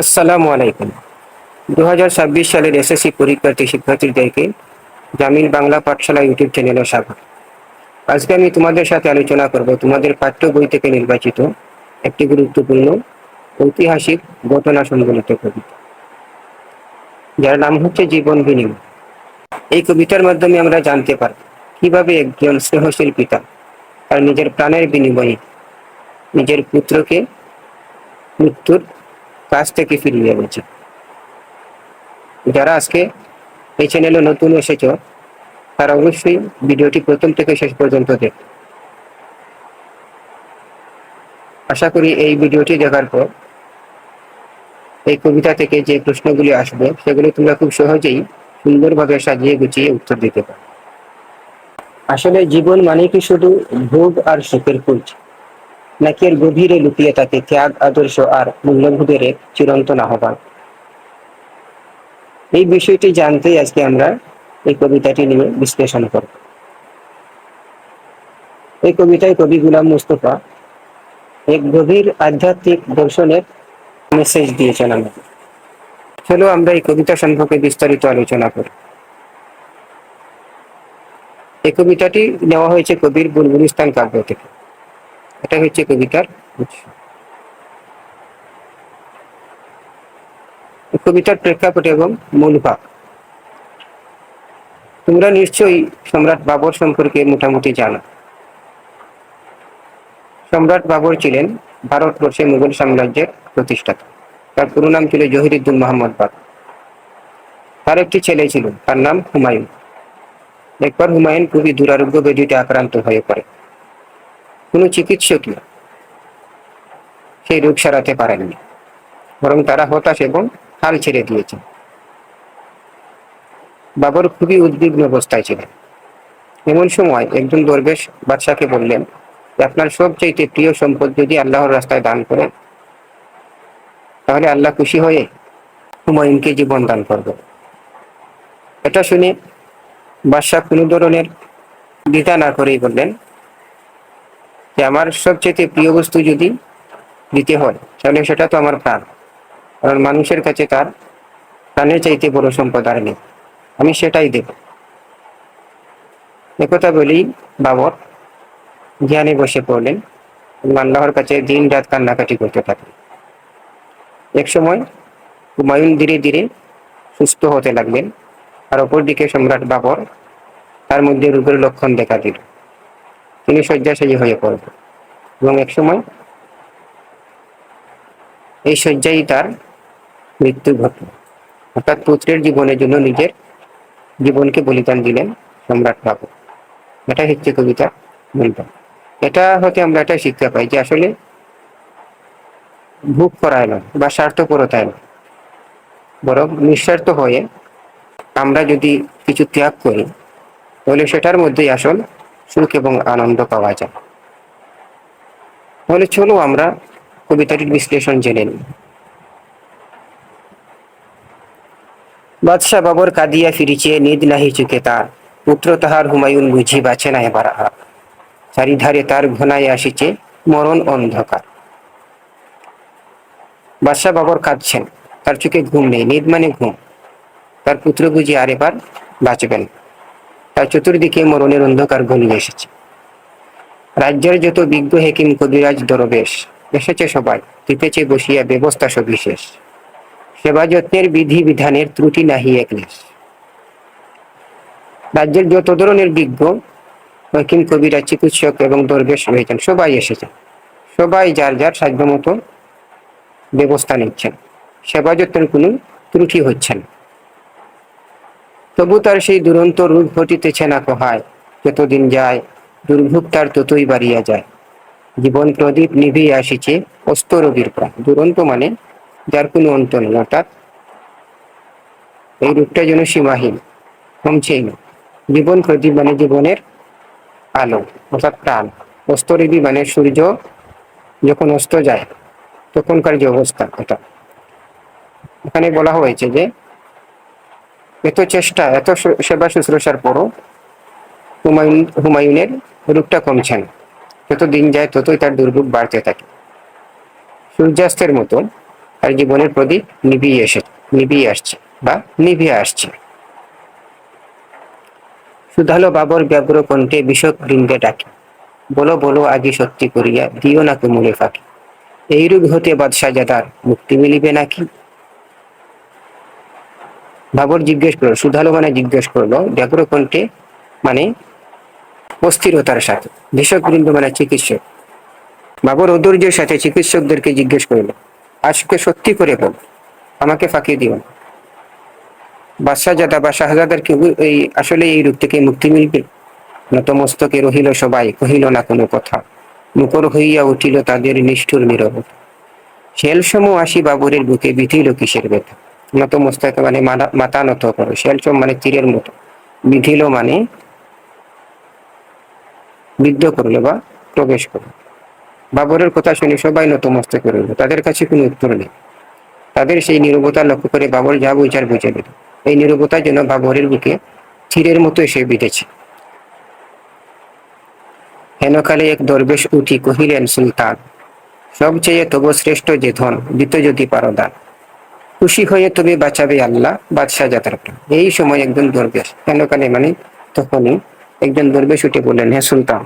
আসসালামু আলাইকুম। দু হাজার ছাব্বিশ সালের এসএসসি পরীক্ষার্থী শিক্ষার্থীদেরকে জামিল বাংলা পাঠশালা ইউটিউব চ্যানেলে স্বাগত। আজকে আমি তোমাদের সাথে আলোচনা করব তোমাদের পাঠ্য বই থেকে নির্বাচিত একটি গুরুত্বপূর্ণ ঐতিহাসিক ঘটনা সংবলিত কবিতা। যার নাম হচ্ছে জীবন বিনিময়। এই কবিতার মাধ্যমে আমরা জানতে পারব কীভাবে একজন স্নেহশীল পিতা তার নিজের প্রাণের বিনিময়ে নিজের পুত্রকে মৃত্যুর কাছ থেকে ফিরিয়ে এনেছে যারা আজকে এই চ্যানেলে নতুন এসেছ, তারা অবশ্যই ভিডিওটি প্রথম থেকে শেষ পর্যন্ত দেখ। আশা করি এই ভিডিওটি দেখার পর এই কবিতা থেকে যে প্রশ্নগুলি আসবে, সেগুলি তোমরা খুব সহজেই সুন্দরভাবে সাজিয়ে গুছিয়ে উত্তর দিতে পারো আসলে জীবন মানে কি শুধু ভোগ আর সুখের খোঁজ? নাকি এর গভীরে লুকিয়ে থাকে ত্যাগ, আদর্শ আর মূল্যবোধের এক চিরন্তন আহ্বান। এই বিষয়টি জানতেই আজকে আমরা এই কবিতাটি নিয়ে বিশ্লেষণ করব। এই কবিতায় কবি গুলাম মুস্তফা এক গভীর আধ্যাত্মিক দর্শনের মেসেজ দিয়েছেন আমাদের চলো আমরা এই কবিতা সম্পর্কে বিস্তারিত আলোচনা করি। এই কবিতাটি নেওয়া হয়েছে কবির বুলবুলিস্তান কাব্য থেকে। এটা হচ্ছে কবিতার কবিতার প্রেক্ষাপট এবং মূল ভাব তোমরা নিশ্চয়ই সম্রাট বাবর সম্পর্কে মোটামুটি জানো। সম্রাট বাবর ছিলেন ভারতবর্ষে মুঘল সাম্রাজ্যের প্রতিষ্ঠাতা। তার পুরো নাম ছিল জহিরুদ্দিন মোহাম্মদ বাবর। তার একটি ছেলে ছিল, তার নাম হুমায়ুন। একবার হুমায়ুন খুবই দুরারোগ্য ব্যাধিতে আক্রান্ত হয়ে পড়ে। কোনো চিকিৎসকই সেই রোগ সারাতে পারেননি। বরং তারা হতাশ এবং হাল ছেড়ে দিয়েছেন। বাবর খুবই উদ্বিগ্ন অবস্থায় ছিলেন। এমন সময় একজন দরবেশ বাদশাকে বললেন আপনার সবচাইতে প্রিয় সম্পদ যদি আল্লাহর রাস্তায় দান করেন, তাহলে আল্লাহ খুশি হয়ে হুমায়ুনকে জীবন দান করবে এটা শুনে বাদশাহ কোনো ধরনের দ্বিধা না করেই বললেন যে আমার সবচেয়ে প্রিয় বস্তু যদি দিতে হয়, তাহলে সেটা তো আমার প্রাণ। কারণ মানুষের কাছে তার প্রাণের চাইতে বড় সম্পদ আর নেই। আমি সেটাই দেব। একথা বলেই বাবর জ্ঞানে বসে পড়লেন। আল্লাহর কাছে দিন রাত কান্নাকাটি করতে থাকলেন এক সময় হুমায়ুন ধীরে ধীরে সুস্থ হতে লাগলেন। আর অপরদিকে সম্রাট বাবর তার মধ্যে রোগের লক্ষণ দেখা দিল। তিনি শয্যাশায়ী হয়ে পড়লেন এবং এক সময় এই শয্যায় তার মৃত্যু ঘটল অর্থাৎ পুত্রের জীবনের জন্য নিজের জীবনকে বলিদান দিলেন সম্রাট বাবু। এটা হচ্ছে কবিতা মূলভাব এটা হতে আমরা এটা শিখতে পাই যে আসলে ভোগ করায় না বা স্বার্থপরতায় না। বরং নিঃস্বার্থ হয়ে আমরা যদি কিছু ত্যাগ করি, তাহলে সেটার মধ্যেই আসল সুখ এবং আনন্দ পাওয়া যায়। তাহলে চলো আমরা কবিতাটির বিশ্লেষণ জেনে নিই। বাদশাহ বাবর কাঁদিয়া ফিরিছে, নিদ নাহি চুকে তার। পুত্র তাহার হুমায়ুন বুঝি বাঁচে না এবার আর চারিধারে তার ঘনায় আসিছে মরণ অন্ধকার। বাদশাহ বাবর কাঁদছেন, তার চোখে ঘুম নেই, নিদ মানে ঘুম। তার পুত্র বুঝি আর এবার বাঁচবেন তার চতুর্দিকে মরণের অন্ধকার ঘনিয়ে এসেছে। রাজ্যের যত বিজ্ঞ হেকিম, কবিরাজ, দরবেশ, এসেছে সবাই, দিতেছে বসিয়া ব্যবস্থা সবিশেষ। সেবা যত্নের বিধি বিধানের ত্রুটি নাহি একলেশ রাজ্যের যত ধরনের বিজ্ঞ, হেকিম, কবিরাজ, চিকিৎসক এবং দরবেশ রয়েছেন, সবাই এসেছেন সবাই যার যার সাধ্য মতো ব্যবস্থা নিচ্ছেন। সেবা যত্নের কোনো ত্রুটি হচ্ছে না। তবু তার সেই দুরন্ত রূপ ঘটিতেছে না কহায়। যতদিন যায়, দুর্ভোগ তার ততই বাড়িয়া যায়। জীবন প্রদীপ নিভিয়ে আসিছে অস্ত রোগীর প্রাণ। দুরন্ত মানে যার কোনো অন্ত নেই, অর্থাৎ এই রূপটা যেন সীমাহীন, কমছেই না। জীবন প্রদীপ মানে জীবনের আলো, অর্থাৎ প্রাণ। অস্তরবি মানে সূর্য যখন অস্ত যায়, তখনকার যে অবস্থা এটা এখানে বলা হয়েছে যে এত চেষ্টা, এত সেবা শুশ্রূষার পরও হুমায়ুন, হুমায়ুনের রূপটা কমছে না। যত দিন যায় ততই তার দুর্ভোগ বাড়তে থাকে। সূর্যাস্তের মতো আর জীবনের প্রদীপ নিভিয়ে এসে, নিভিয়ে আসছে বা নিভিয়ে আসছে। সুধালো বাবর ব্যগ্র কণ্ঠে বিষক বৃন্দে ডাকে, বলো বলো আগে সত্যি করিয়া দিও না কুমুলে ফাঁকি। এইরূপ হতে বাদশাহ জাদার মুক্তি মিলিবে নাকি? বাবর জিজ্ঞেস করল সুধালো মানে জিজ্ঞেস করল ব্যগ্র কণ্ঠে মানে অস্থিরতার সাথে ভীষক বৃন্দ মানে চিকিৎসক। বাবর অধৈর্যের সাথে চিকিৎসকদেরকে জিজ্ঞেস করল, আজকে সত্যি করে বল, আমাকে ফাঁকি দিও না। বাদশাহজাদা বা শাহজাদার কি এই আসলে এই রূপ থেকে মুক্তি মিলবে? নতমস্তকে রহিল সবাই, কহিল না কোনো কথা। মুকর হইয়া উঠিল তাদের নিষ্ঠুর নীরবতা। শেলসম আসি বাবুরের বুকে, বিধিল কিসের ব্যথা? নতমস্তকে মানে মাথা- মাথা নত করো। শেলসম মানে তীরের মতো। বিধিল মানে বিদ্ধ করল বা প্রবেশ করল বাবরের কথা শুনে সবাই নতমস্তকে রইল তাদের কাছে কোনো উত্তর নেই। তাদের সেই নীরবতা লক্ষ্য করে বাবর যা বুঝার বুঝে দিল এই নীরবতার জন্য বাবরের বুকে তীরের মতো এসে বিঁধেছে। হেনকালে এক দরবেশ উঠি কহিলেন, সুলতান, সবচেয়ে তব শ্রেষ্ঠ যে ধন দিত যদি পারো দান খুশি হয়ে তুমি বাঁচাবে আল্লাহ, বাদশাহ যাত্রা এই সময় একজন দরবেশ হেনকালে মানে তখনই একজন দরবেশ উঠে বললেন হ্যাঁ সুলতান,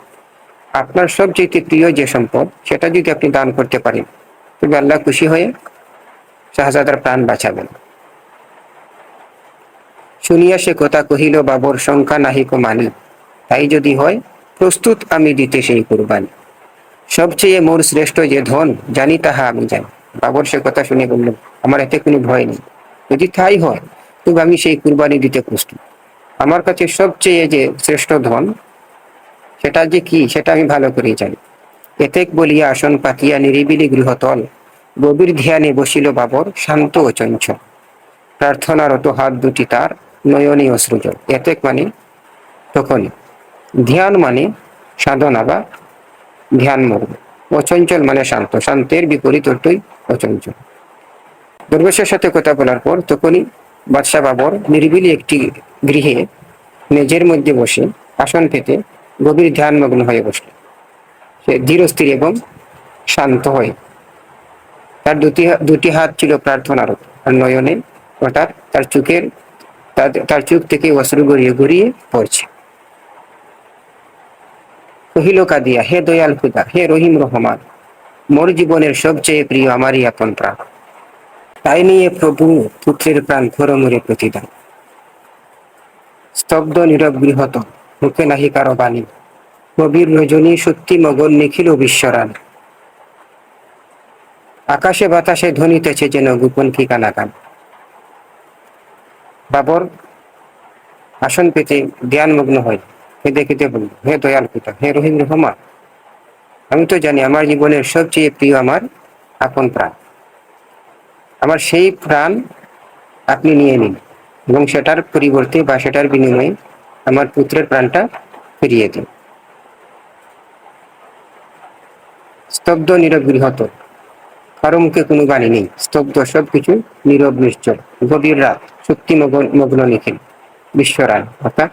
আপনার সবচেয়ে প্রিয় যে সম্পদ, সেটা যদি আপনি দান করতে পারেন, তবে আল্লাহ খুশি হয়ে শাহজাদার প্রাণ বাঁচাবেন। শুনিয়া সে কথা কহিল, বাবর শঙ্কা নাহিক মানি। তাই যদি হয়, প্রস্তুত আমি দিতে সেই কুরবানি। সবচেয়ে মোর শ্রেষ্ঠ যে ধন, জানি তাহা আমি জানি। বাবর সে কথা শুনে বলল, আমার এতে কোনো ভয় নেই। যদি তাই হয়, তবে আমি সেই কুরবানি দিতে প্রস্তুত। আমার কাছে সবচেয়ে যে শ্রেষ্ঠ ধন, সেটা যে কি, সেটা আমি ভালো করেই জানি। এতেক বলিয়া আসন পাতিয়া নিরিবিলি গৃহতল, গভীর ধ্যানে বসিল বাবর, শান্ত ও চঞ্চল। প্রার্থনারত হাত দুটি তার নয়নী অশ্রুজল। এতেক মানে তখনই। ধ্যান মানে সাধনা বা ধ্যান মগ্ন অচঞ্চল মানে শান্ত। শান্তের বিপরীত অর্থই অচঞ্চল। দরবেশের সাথে কথা বলার পর তখনই বাদশাহ বাবর নিরিবিলি একটি গৃহে মেজের মধ্যে বসে আসন পেতে গভীর ধ্যানমগ্ন হয়ে বসল সে ধীরস্থির এবং শান্ত হয়ে তার দুটি দুটি হাত ছিল প্রার্থনারত আর নয়নে অর্থাৎ তার চোখের, তার- তার চোখ থেকে অশ্রু গড়িয়ে গড়িয়ে পড়ছে। কহিল কাদিয়া হে দয়াল খুদা, হে রহিম রহমান, মোর জীবনের সবচেয়ে প্রিয় আমারই আপন প্রাণ। তাই নিয়ে প্রভু পুত্রের প্রাণ খরমরে প্রতিদান। স্তব্ধ নীরব গৃহত, মুখে নাহি কারও বাণী। কবির রজনী সত্যি মগন নিখিল বিশ্বরান। আকাশে বাতাসে ধ্বনিতেছে যেন গোপন কি কানাকান বাবর, আসন পেতে ধ্যানমগ্ন হয়। কেঁদে কেঁদে বলল হে দয়াল পিতা, হে রহিম রহমান। আমি তো জানি আমার জীবনের সবচেয়ে প্রিয় আমার আপন প্রাণ। আমার সেই প্রাণ আপনি নিয়ে নিন এবং সেটার পরিবর্তে বা সেটার বিনিময়ে আমার পুত্রের প্রাণটা ফিরিয়ে দিন। স্তব্ধ, নীরব গৃহত কারও মুখে কোনো বাণী নেই। স্তব্ধ সবকিছু নীরব, নিশ্চল। গভীর রাত সত্যি মগ্ন, নিখিল। বিশ্বরান অর্থাৎ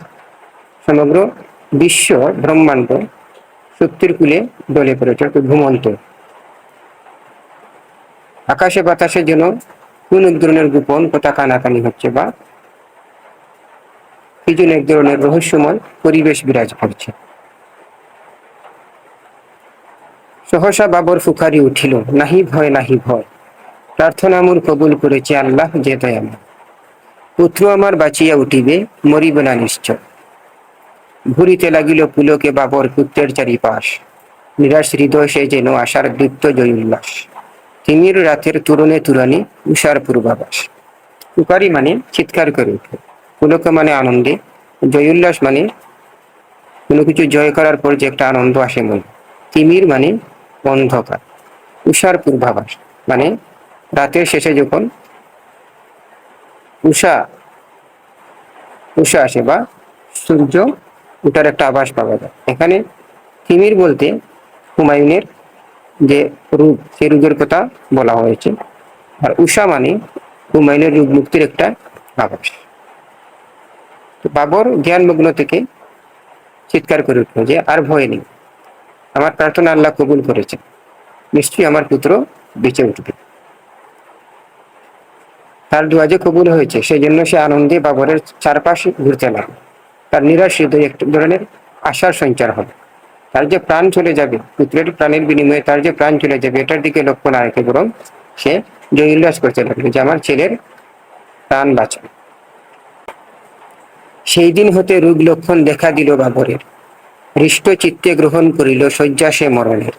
সমগ্র বিশ্ব ব্রহ্মাণ্ড সত্যির কুলে দলে পড়েছে অর্থাৎ ঘুমন্ত। আকাশে বাতাসে যেন কোন এক ধরনের গোপন কথা কানাকানি হচ্ছে বা কি যেন এক ধরনের রহস্যময় পরিবেশ বিরাজ করছে। সহসা বাবর ফুকারি উঠিল, নাহি ভয় নাহি ভয়। প্রার্থনা মোর কবুল করেছে আল্লাহ যে দয়াময় পুত্র আমার বাঁচিয়া উঠিবে, মরিব না নিশ্চয়। ঘুরিতে লাগিল পুলকে বাবর পুত্রের চারিপাশ। নিরাশ হৃদয় সে যেন আশার দীপ্ত জয় উল্লাস। তিমির রাতের তুরনে তুরানি উষার পূর্বাভাস। পুকারি মানে চিৎকার করে উঠল পুলক মানে আনন্দে, জয় উল্লাস মানে কোনো কিছু জয় করার পর যে একটা আনন্দ আসে মনে। তিমির মানে অন্ধকার, উষার পূর্বাভাস মানে রাতের শেষে যখন উষা উষা আসে বা সূর্য ওটার একটা আভাস পাওয়া যায়। এখানে তিমির বলতে হুমায়ুনের যে রূপ, সেই রূপের কথা বলা হয়েছে। আর উষা মানে হুমায়ুনের রূপ মুক্তির একটা আভাস। তো বাবর জ্ঞানমগ্ন থেকে চিৎকার করে উঠল যে, আর ভয় নেই। আমার প্রার্থনা আল্লাহ কবুল করেছে নিশ্চয়ই আমার পুত্র বেঁচে উঠবে। তার দোয়া যে কবুল হয়েছে সেই জন্য সে আনন্দে বাবরের চারপাশে ঘুরতে লাগল। তার নিরাশ হৃদয়ে এক ধরনের আশার সঞ্চার হবে। তার যে প্রাণ চলে যাবে, পুত্রের প্রাণের বিনিময়ে তার যে প্রাণ চলে যাবে, এটার দিকে লক্ষ্য না রেখে বরং সে জয় উল্লাস করতে লাগল যে, আমার ছেলের প্রাণ বাঁচা সেই দিন হতে রোগ লক্ষণ দেখা দিল বাবরের। হৃষ্ট চিত্তে গ্রহণ করিল শয্যা সে মরণের।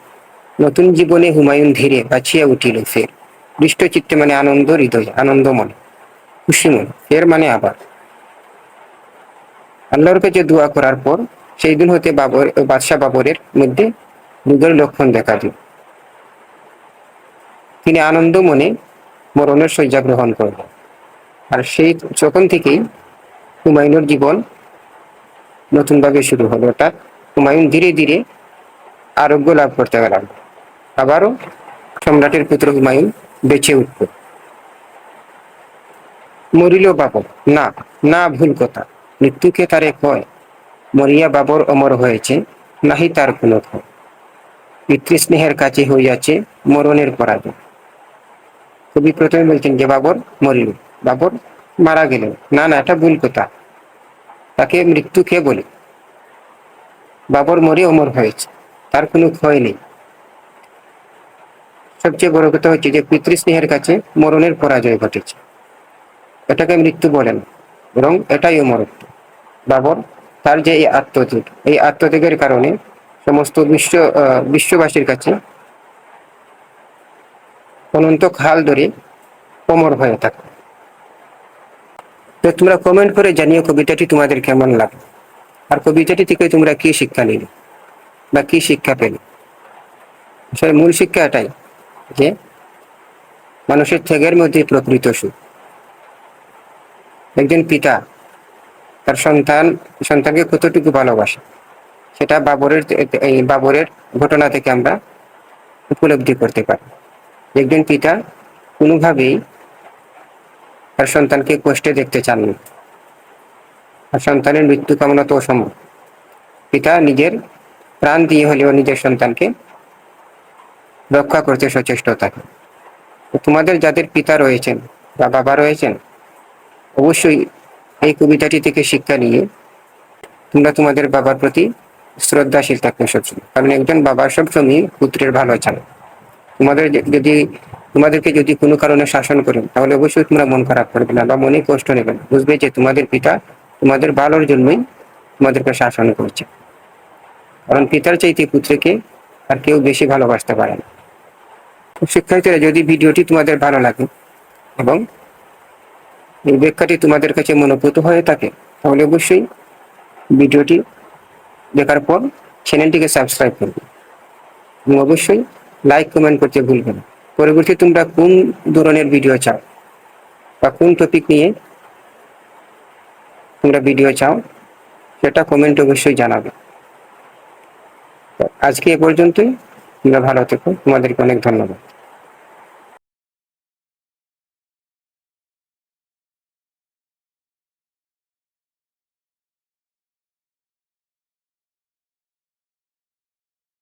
নতুন জীবনে হুমায়ুন ধীরে বাঁচিয়া উঠিল ফের। হৃষ্ট চিত্তে মানে আনন্দ হৃদয়, আনন্দ মনে, খুশি মনে, ফের মানে আবার। আল্লাহর কাছে দোয়া করার পর সেই দিন হতে বাবর, বাদশাহ বাবরের মধ্যে রোগের লক্ষণ দেখা দিল। তিনি আনন্দ মনে মরণের শয্যা গ্রহণ করলেন। আর সেই যখন থেকেই হুমায়ুনের জীবন নতুনভাবে শুরু হলো। অর্থাৎ হুমায়ুন ধীরে ধীরে আরোগ্য লাভ করতে গেলাম আবারও সম্রাটের পুত্র হুমায়ুন বেঁচে উঠল। মরিল বাবর, না না, ভুল কথা। মৃত্যুকে তারে কয়, মরিয়া বাবর অমর হয়েছে, নাহি তার কোনো ভয় পিতৃস্নেহের কাছে হইয়াছে মরণের পরাজয়। কবি প্রথমে বলছেন যে বাবর, মরিল। বাবর মারা গেল না না, এটা ভুল কথা। তাকে মৃত্যু কে বলে? বাবর মরে অমর হয়েছে। তার কোনো ক্ষয় নেই। সবচেয়ে বড় কথা হচ্ছে যে, পিতৃস্নেহের কাছে মরণের পরাজয় ঘটেছে। এটাকে মৃত্যু বলেন বরং এটাই অমরত্ব। বাবর, তার যে এই আত্মত্যাগ, এই আত্মত্যাগের কারণে সমস্ত বিশ্ব বিশ্ববাসীর কাছে অনন্ত খাল ধরে অমর হয়ে থাকে। তো তোমরা কমেন্ট করে জানিও কবিতাটি তোমাদের কেমন লাগল। আর কবিতাটি থেকে তোমরা কি শিক্ষা নিলে বা কি শিক্ষা পেলে? আসলে মূল শিক্ষা এটাই যে মানুষের ত্যাগের মধ্যে প্রকৃত সুখ। একজন পিতা তার সন্তান, সন্তানকে কতটুকু ভালোবাসে? সেটা বাবরের এই বাবরের ঘটনা থেকে আমরা উপলব্ধি করতে পারি। একজন পিতা কোনোভাবেই তার সন্তানকে কষ্টে দেখতে চান না। আর সন্তানের মৃত্যু কামনা তো অসম্ভব। পিতা নিজের প্রাণ দিয়ে হলেও নিজের সন্তানকে রক্ষা করতে সচেষ্ট থাকে। তোমাদের যাদের পিতা রয়েছেন বা বাবা রয়েছেন, অবশ্যই এই কবিতাটি থেকে শিক্ষা নিয়ে তোমরা তোমাদের বাবার প্রতি শ্রদ্ধাশীল থাকবে সবসময় কারণ একজন বাবা সবসময় পুত্রের ভালো চান তোমাদের যদি তোমাদেরকে যদি কোনো কারণে শাসন করেন, তাহলে অবশ্যই তোমরা মন খারাপ করবে না বা মনে কষ্ট নেবে না। বুঝবে যে তোমাদের পিতা তোমাদের ভালোর জন্যই তোমাদেরকে শাসন করছে। কারণ পিতার চাইতে পুত্রকে আর কেউ বেশি ভালোবাসতে পারে না। শিক্ষার্থীরা, যদি ভিডিওটি তোমাদের ভালো লাগে এবং এই ব্যাখ্যাটি তোমাদের কাছে মনোভূত হয়ে থাকে, তাহলে অবশ্যই ভিডিওটি দেখার পর চ্যানেলটিকে সাবস্ক্রাইব করবে। এবং অবশ্যই লাইক, কমেন্ট করতে ভুলবে না। পরবর্তী তোমরা কোন ধরনের ভিডিও চাও বা কোন টপিক নিয়ে তোমরা ভিডিও চাও, সেটা কমেন্ট অবশ্যই জানাবে। আজকে এ পর্যন্তই। তোমরা ভালো থেকো। তোমাদেরকে অনেক ধন্যবাদ।